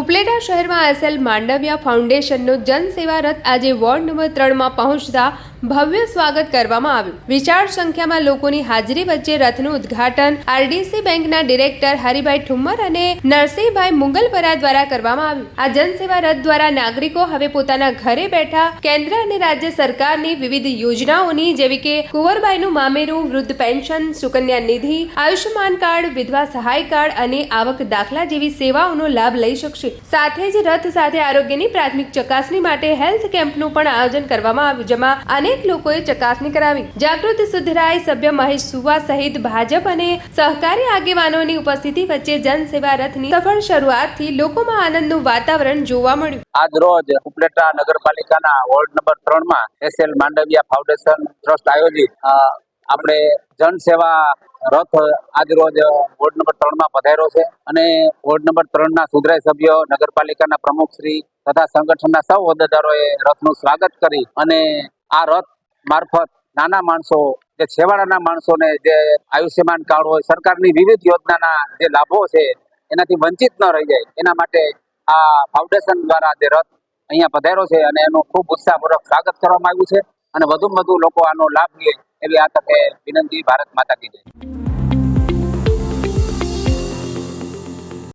ઉપલેટા શહેરમાં એસએલ માંડવિયા ફાઉન્ડેશનનો જનસેવા રથ આજે વોર્ડ નંબર ત્રણમાં પહોંચતા ભવ્ય સ્વાગત કરવામાં આવ્યું. વિશાળ સંખ્યામાં લોકોની હાજરી વચ્ચે રથનું ઉદ્ઘાટન આરડીસી બેંકના ડિરેક્ટર હરિભાઈ ઠુમ્મર અને નરસિંહભાઈ મુંગલપરા દ્વારા કરવામાં આવ્યું. આ જનસેવા રથ દ્વારા નાગરિકો હવે પોતાના ઘરે બેઠા કેન્દ્ર અને રાજ્ય સરકારની વિવિધ યોજનાઓની જેવી કે કુંવરબાઈનું મામેરું વૃદ્ધ પેન્શન, સુકન્યા નિધિ, આયુષ્યમાન કાર્ડ, વિધવા સહાય કાર્ડ અને આવક દાખલા જેવી સેવાઓનો લાભ લઈ શકશે. સાથે જ રથ સાથે આરોગ્યની પ્રાથમિક ચકાસણી માટે હેલ્થ કેમ્પનું પણ આયોજન કરવામાં આવ્યું, જેમાં અનેક લોકોએ ચકાસણી કરાવી. જાગૃત સુધરાય, સભ્ય મહેશ સુવા સહિત ભાજપ અને સહકારી આગેવાનોની ઉપસ્થિતિ વચ્ચે જનસેવા રથની સફળ શરૂઆતથી લોકોમાં આનંદનું વાતાવરણ જોવા મળ્યું. આજ રોજ ઉપલેટા નગરપાલિકાના વોર્ડ નંબર ત્રણમાં એસએલ માંડવિયા ફાઉન્ડેશન ટ્રસ્ટ આયોજિત આપણે જનસેવા રથ આજ વોર્ડ નંબર ત્રણમાં પધાર્યો છે. અને વોર્ડ નંબર ત્રણ ના સુધરાય સભ્યો નગરપાલિકાના પ્રમુખ શ્રી તથા સંગઠનના સૌ હોદ્દેદારોએ રથનું સ્વાગત કરી અને આ રથ મારફત નાના માણસો, જે છેવાડાના માણસોને જે આયુષ્યમાન કાર્ડ હોય, સરકારની વિવિધ યોજનાના જે લાભો છે, એનાથી વંચિત ન રહી જાય. એના માટે આ ફાઉન્ડેશન દ્વારા જે રથ અહીંયા પધાર્યો છે અને એનું ખૂબ ઉત્સાહપૂર્વક સ્વાગત કરવામાં આવ્યું છે અને વધુમાં વધુ લોકો આનો લાભ લે એવી આ તકે વિનંતી ભારત માતા કી જય.